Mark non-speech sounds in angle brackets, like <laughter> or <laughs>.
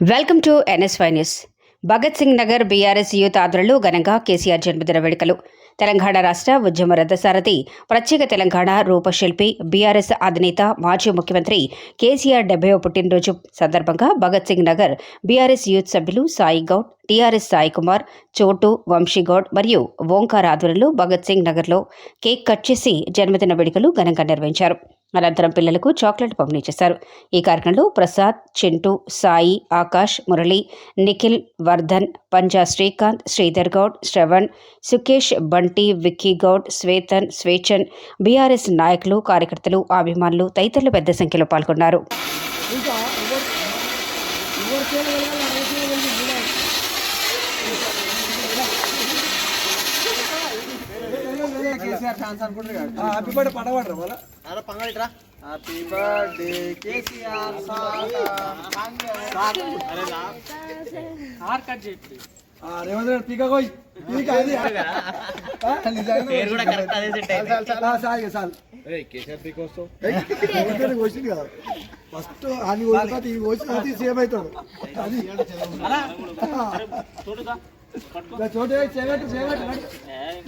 Welcome to NSY news. Bhagat Singh Nagar BRS youth ఆధ్వర్యంలో ఘనంగా కేసీఆర్ జన్మదిన వేడుకలు. తెలంగాణ రాష్ట్ర ఉద్యమ రథసారథి ప్రత్యేక తెలంగాణ రూపశిల్పి బీఆర్ఎస్ అధినేత మాజీ ముఖ్యమంత్రి కేసీఆర్ డెబ్బైవ పుట్టినరోజు సందర్భంగా భగత్ సింగ్ నగర్ బీఆర్ఎస్ యూత్ సభ్యులు సాయి గౌడ్ టీఆర్ఎస్ సాయి కుమార్ చోటు వంశీగౌడ్ మరియు ఓంకార్ ఆధ్వర్యంలో భగత్ సింగ్ నగర్లో కేక్ కట్ చేసి జన్మదిన వేడుకలు ఘనంగా నిర్వహించారు. అనంతరం పిల్లలకు చాక్లెట్ పంపిణీ చేశారు ఈ కార్యక్రమంలో ప్రసాద్ చింటూ సాయి ఆకాష్ మురళి నిఖిల్ వర్ధన్ పంజా శ్రీకాంత్ శ్రీధర్ గౌడ్ శ్రవణ్ సుకేష్ బంటి విక్కీ గౌడ్ శ్వేతన్ స్వేచన్ బీఆర్ఎస్ నాయకులు కార్యకర్తలు అభిమానులు తదితరులు పెద్ద సంఖ్యలో పాల్గొన్నారు. కేసీఆర్ ఛాన్స్ అనుకుంటారు హ్యాపీ బర్త్డే అరే పంగడిట్రా హ్యాపీ బర్త్డే కేసీఆర్ రేవంత్ రెడ్డి పీక కోయ్. పీక అది. <laughs> కదా. ఫస్ట్ అని ఈ వచ్చిన సేమ్ అవుతాడు. అది. ఉన్నారు పట్టుకొని పట్టుకో